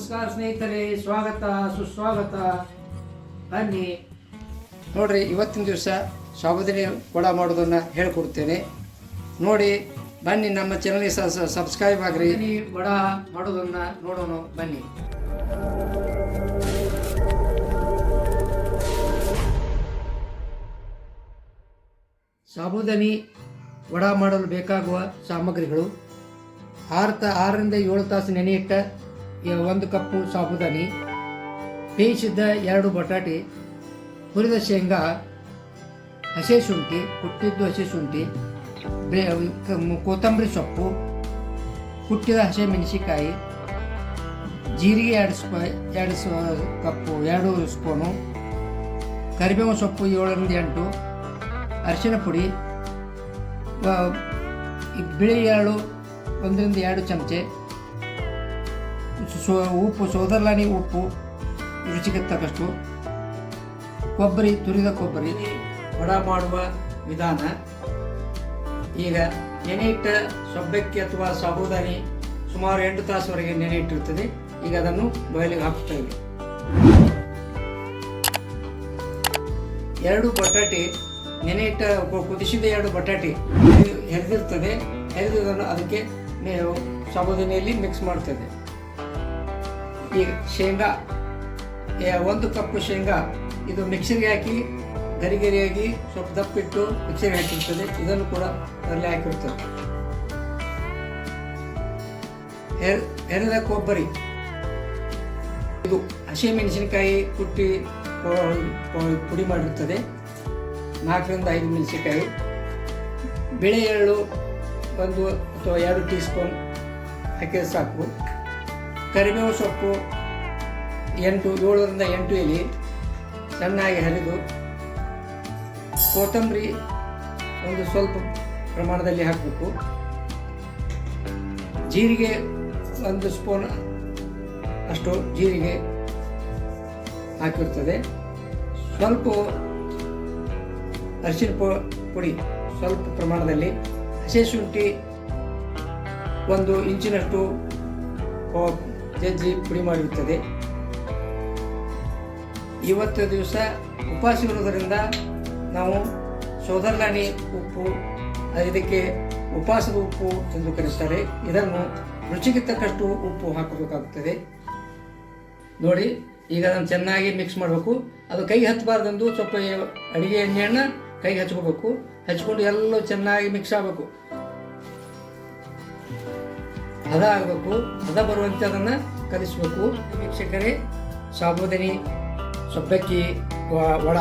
ನಮಸ್ಕಾರ ಸ್ನೇಹಿತರೆ ಸ್ವಾಗತ ಸುಸ್ವಾಗತ. ಬನ್ನಿ. ನೋಡ್ರಿ ಇವತ್ತಿನ ದಿವಸ ಸಾಬುದಾನಿ ವಡ ಮಾಡೋದನ್ನ ಹೇಳ್ಕೊಡ್ತೇನೆ. ನೋಡಿ ಬನ್ನಿ ನಮ್ಮ ಚಾನಲ್ಗೆ ಸಬ್ಸ್ಕ್ರೈಬ್ ಆಗ್ರಿ. ವಡ ಮಾಡೋದನ್ನ ನೋಡೋಣ ಬನ್ನಿ. ಸಾಬುದಾನಿ ವಡಾ ಮಾಡಲು ಬೇಕಾಗುವ ಸಾಮಗ್ರಿಗಳು. ಆರು ತ ಆರರಿಂದ ಏಳು ತಾಸು ನೆನೆಯಿಟ್ಟ ಒಂದು ಕಪ್ಪು ಸಾಬುದಾನಿ, ಬೇಯಿಸಿದ್ದ ಎರಡು ಬಟಾಟೆ, ಹುರಿದ ಶೇಂಗಾ, ಹಸಿ ಶುಂಠಿ, ಕುಟ್ಟಿದ್ದು ಹಸಿ ಶುಂಠಿ ಕೊತ್ತಂಬರಿ ಸೊಪ್ಪು, ಕುಟ್ಟಿದ ಹಸಿ ಮೆಣಸಿಕಾಯಿ ಜೀರಿಗೆ ಎರಡು ಸ್ಪ ಎರಡು ಸ ಕಪ್ಪು, ಎರಡು ಸ್ಪೂನು ಕರಿಬೇವು ಸೊಪ್ಪು ಏಳರಿಂದ ಎಂಟು, ಅರಿಶಿನ ಪುಡಿ ಬಿಳಿ ಎರಡು, ಒಂದರಿಂದ ಎರಡು ಚಮಚೆ ಸೋ, ಉಪ್ಪು, ಸೋದರ್ಲಾನಿ ಉಪ್ಪು, ರುಚಿಗೆ ತಕ್ಕಷ್ಟು. ಕೊಬ್ಬರಿ, ತುರಿದ ಕೊಬ್ಬರಿ, ವಡ ಮಾಡುವ ವಿಧಾನ. ಈಗ ನೆನೆಯಿಟ್ಟ ಸೊಬ್ಬಕ್ಕಿ ಅಥವಾ ಸಾಬೂದಾನಿ ಸುಮಾರು ಎಂಟು ತಾಸುವರೆಗೆ ನೆನೆ ಇಟ್ಟಿರ್ತದೆ ಈಗ ಅದನ್ನು ಬಯಲಿಗೆ ಹಾಕುತ್ತೇವೆ ಎರಡು ಬಟಾಟೆ ನೆನೆ ಇಟ್ಟ ಕುದಿಸಿದ ಎರಡು ಬಟಾಟೆ ಹೆರೆದಿರ್ತದೆ. ಹೆರೆದನ್ನು ಅದಕ್ಕೆ ಸಾಬುದಾನಿಯಲ್ಲಿ ಮಿಕ್ಸ್ ಮಾಡ್ತದೆ ಈಗ ಶೇಂಗಾ ಒಂದು ಕಪ್ಪು ಶೇಂಗಾ, ಇದು ಮಿಕ್ಸಿಗೆ ಹಾಕಿ ಗರಿ ಗರಿಯಾಗಿ ಸ್ವಲ್ಪ ದಪ್ಪಿಟ್ಟು ಮಿಕ್ಸಿಗೆ ಹಾಕಿರ್ತದೆ. ಇದನ್ನು ಕೂಡ ಅದರಲ್ಲಿ ಹಾಕಿರ್ತದೆ ಎರೆದ ಕೊಬ್ಬರಿ. ಇದು ಹಸಿಮೆಣಸಿನಕಾಯಿ ಕುಟ್ಟಿ ಪುಡಿ ಮಾಡಿರ್ತದೆ. ನಾಲ್ಕರಿಂದ ಐದು ಮೆಣಸಿನಕಾಯಿ. ಬಿಳಿ ಎಳ್ಳು ಒಂದು ಅಥವಾ ಎರಡು ಟೀ ಸ್ಪೂನ್ ಹಾಕಿದ್ರೆ ಸಾಕು. ಕರಿಬೇವು ಸೊಪ್ಪು ಎಂಟು, ಏಳರಿಂದ ಎಂಟು ಎಲೆ ಸಣ್ಣಾಗಿ ಹರಿದು ಕೊತ್ತಂಬರಿ ಒಂದು ಸ್ವಲ್ಪ ಪ್ರಮಾಣದಲ್ಲಿ ಹಾಕಬೇಕು. ಜೀರಿಗೆ ಒಂದು ಸ್ಪೂನ್ ಅಷ್ಟು ಜೀರಿಗೆ ಹಾಕಿರ್ತದೆ. ಸ್ವಲ್ಪ ಅರಿಶಿನ ಪುಡಿ ಸ್ವಲ್ಪ ಪ್ರಮಾಣದಲ್ಲಿ ಹಸಿ ಶುಂಠಿ ಒಂದು ಇಂಚಿನಷ್ಟು ಜಜ್ಜಿ ಪುಡಿ ಮಾಡಿರುತ್ತದೆ. ಇವತ್ತು ದಿವಸ ಉಪವಾಸ ಇರುವುದರಿಂದ ನಾವು ಸೋದರ್ಲಾಣಿ ಉಪ್ಪು ಇದಕ್ಕೆ ಉಪವಾಸದ ಉಪ್ಪು ಎಂದು ಕರೆಯುತ್ತಾರೆ. ಇದನ್ನು ರುಚಿಗೆ ತಕ್ಕಷ್ಟು ಉಪ್ಪು ಹಾಕಬೇಕಾಗುತ್ತದೆ. ನೋಡಿ, ಈಗ ಅದನ್ನು ಚೆನ್ನಾಗಿ ಮಿಕ್ಸ್ ಮಾಡಬೇಕು. ಅದು ಕೈ ಹತ್ತಬಾರ್ದಂದು ಸ್ವಲ್ಪ ಅಡಿಗೆ ಎಣ್ಣೆಯನ್ನು ಕೈಗೆ ಹಚ್ಕೋಬೇಕು. ಹಚ್ಕೊಂಡು ಎಲ್ಲ ಚೆನ್ನಾಗಿ ಮಿಕ್ಸ್ ಆಗಬೇಕು. ಹದ ಆಗಬೇಕು ಹದ ಬರುವಂತೆ ಅದನ್ನು ಕಲಿಸ್ಬೇಕು. ವೀಕ್ಷಕರೇ, ಸಾಬುದನಿ, ಸೊಬ್ಬಕ್ಕಿ ವಡ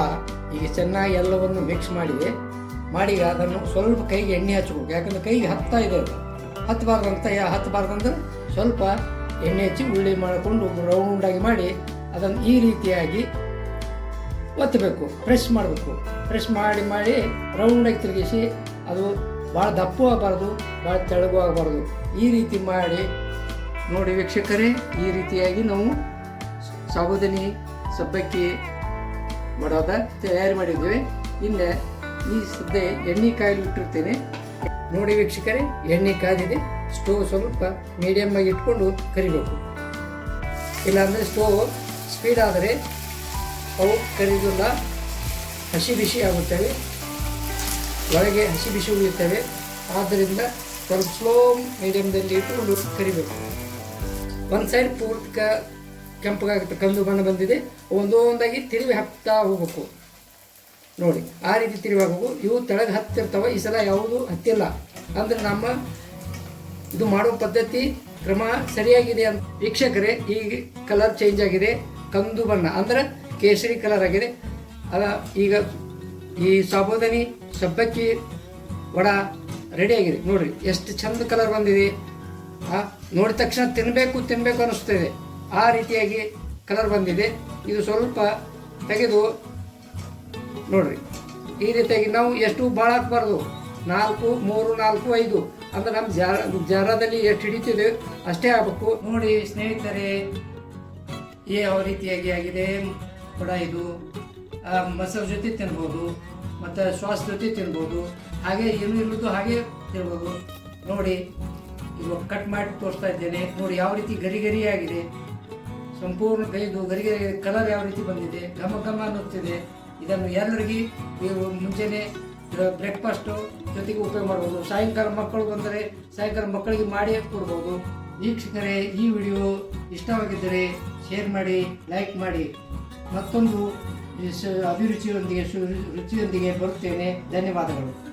ಈಗ ಚೆನ್ನಾಗಿ ಎಲ್ಲವನ್ನು ಮಿಕ್ಸ್ ಮಾಡಿದೆ ಮಾಡಿ ಅದನ್ನು ಸ್ವಲ್ಪ ಕೈಗೆ ಎಣ್ಣೆ ಹಚ್ಬೇಕು. ಯಾಕಂದ್ರೆ ಕೈಗೆ ಹತ್ತಾ ಇದೆ ಅದು. ಹತ್ತಬಾರ್ದಂತ ಯಾ- ಹತ್ತಬಾರ್ದಂದ್ರೆ ಸ್ವಲ್ಪ ಎಣ್ಣೆ ಹಚ್ಚಿ ಉಳ್ಳಿ ಮಾಡಿಕೊಂಡು ರೌಂಡಾಗಿ ಮಾಡಿ ಅದನ್ನು ಈ ರೀತಿಯಾಗಿ ಒತ್ತಬೇಕು ಪ್ರೆಸ್ ಮಾಡಬೇಕು. ಪ್ರೆಸ್ ಮಾಡಿ ಮಾಡಿ ರೌಂಡಾಗಿ ತಿರುಗಿಸಿ ಅದು ಭಾಳ ದಪ್ಪು ಆಗಬಾರ್ದು, ಭಾಳ ತೆಳಗೂ ಆಗಬಾರ್ದು. ಈ ರೀತಿ ಮಾಡಿ ನೋಡಿ ವೀಕ್ಷಕರೇ, ಈ ರೀತಿಯಾಗಿ ನಾವು ಸಾಬುದಾನಿ ಸಬ್ಬಕ್ಕಿ ಮಾಡೋದ ತಯಾರಿ ಮಾಡಿದ್ದೀವಿ. ಇನ್ನು ಈ ಸದ್ದೆ ಎಣ್ಣೆ ಕಾಯಿಲು ಇಟ್ಟಿರ್ತೇನೆ. ನೋಡಿ ವೀಕ್ಷಕರೇ, ಎಣ್ಣೆ ಕಾದಿದೆ ಸ್ಟೋವ್ ಸ್ವಲ್ಪ ಮೀಡಿಯಮ್ ಆಗಿ ಇಟ್ಕೊಂಡು ಕರಿಬೇಕು. ಇಲ್ಲಾಂದರೆ ಸ್ಟೋವ್ ಸ್ಪೀಡ್ ಆದರೆ ಅವು ಕರಿದಿಲ್ಲ ಹಸಿ ಬಿಸಿ ಆಗುತ್ತವೆ. ಒಳಗೆ ಹಸಿ ಬಿಸಿ ಉಳಿಯುತ್ತವೆ ಆದ್ದರಿಂದ ಸ್ವಲ್ಪ ಸ್ಲೋ ಮೀಡಿಯಮ್ದಲ್ಲಿ ಇಟ್ಟುಕೊಂಡು ಕರಿಬೇಕು. ಒಂದು ಸೈಡ್ ಪೂರ್ತಿ ಕೆಂಪಗಾಗುತ್ತೆ, ಕಂದು ಬಣ್ಣ ಬಂದಿದೆ. ಒಂದೊಂದಾಗಿ ತಿರುವಿ ಹತ್ತಾ ಹೋಗಬೇಕು. ನೋಡಿ, ಆ ರೀತಿ ತಿರುವಿ ಹಾಕಬೇಕು. ಇವು ತೆಳಗೆ ಹತ್ತಿರ್ತವೆ, ಈ ಸಲ ಯಾವುದು ಹತ್ತಿಲ್ಲ. ಅಂದ್ರೆ ನಮ್ಮ ಇದು ಮಾಡೋ ಪದ್ಧತಿ ಕ್ರಮ ಸರಿಯಾಗಿದೆ ಅಂತ. ವೀಕ್ಷಕರೇ ಈಗ ಕಲರ್ ಚೇಂಜ್ ಆಗಿದೆ. ಕಂದು ಬಣ್ಣ, ಅಂದ್ರೆ ಕೇಸರಿ ಕಲರ್ ಆಗಿದೆ. ಅದ ಈಗ ಈ ಸಾಬುದಾನಿ ಸಬ್ಬಕ್ಕಿ ವಡ ರೆಡಿ ಆಗಿದೆ. ನೋಡ್ರಿ, ಎಷ್ಟು ಚಂದ ಕಲರ್ ಬಂದಿದೆ. ನೋಡಿದ ತಕ್ಷಣ ತಿನ್ನಬೇಕು ತಿನ್ನಬೇಕು ಅನಿಸ್ತದೆ. ಆ ರೀತಿಯಾಗಿ ಕಲರ್ ಬಂದಿದೆ. ಇದು ಸ್ವಲ್ಪ ತೆಗೆದು, ನೋಡ್ರಿ, ಈ ರೀತಿಯಾಗಿ ನಾವು ಎಷ್ಟು ಭಾಳ ಹಾಕ್ಬಾರ್ದು ನಾಲ್ಕು, ಮೂರು, ನಾಲ್ಕು, ಐದು. ಅಂದ್ರೆ ನಮ್ಮ ಜಾರ, ಜಾರದಲ್ಲಿ ಎಷ್ಟು ಹಿಡಿತಿದೆ, ಅಷ್ಟೇ ಆಗಬೇಕು. ನೋಡಿ ಸ್ನೇಹಿತರೆ ಯಾವ ರೀತಿಯಾಗಿ ಆಗಿದೆ. ಕೂಡ ಇದು. ಮೊಸರು ಜೊತೆ ತಿನ್ಬೋದು, ಮತ್ತು ಶ್ವಾಸ ಜೊತೆ ತಿನ್ಬೋದು, ಹಾಗೆ ಏನು ಇರೋದು ಹಾಗೆ ತಿನ್ಬೋದು. ನೋಡಿ, ಇವಾಗ ಕಟ್ ಮಾಡಿ ತೋರಿಸ್ತಾ ಇದ್ದೇನೆ. ನೋಡಿ, ಯಾವ ರೀತಿ ಗರಿ ಗರಿ ಆಗಿದೆ ಸಂಪೂರ್ಣ ಕೈದು ಗರಿಗರಿ ಕಲರ್ ಯಾವ ರೀತಿ ಬಂದಿದೆ, ಘಮ ಘಮ ಅನ್ನುತ್ತಿದೆ. ಇದನ್ನು ಎಲ್ಲರಿಗೆ ನೀವು ಮುಂಚೆನೆ ಬ್ರೇಕ್ಫಾಸ್ಟು ಜೊತೆಗೆ ಉಪಯೋಗ ಮಾಡ್ಬೋದು. ಸಾಯಂಕಾಲ ಮಕ್ಕಳು ಬಂದರೆ ಸಾಯಂಕಾಲ ಮಕ್ಕಳಿಗೆ ಮಾಡಿ ಕೊಡ್ಬೋದು. ವೀಕ್ಷಕರೇ, ಈ ವಿಡಿಯೋ ಇಷ್ಟವಾಗಿದ್ದರೆ ಶೇರ್ ಮಾಡಿ ಲೈಕ್ ಮಾಡಿ. ಮತ್ತೊಂದು ಅಭಿರುಚಿಯೊಂದಿಗೆ ರುಚಿಯೊಂದಿಗೆ ಬರುತ್ತೇನೆ. ಧನ್ಯವಾದಗಳು.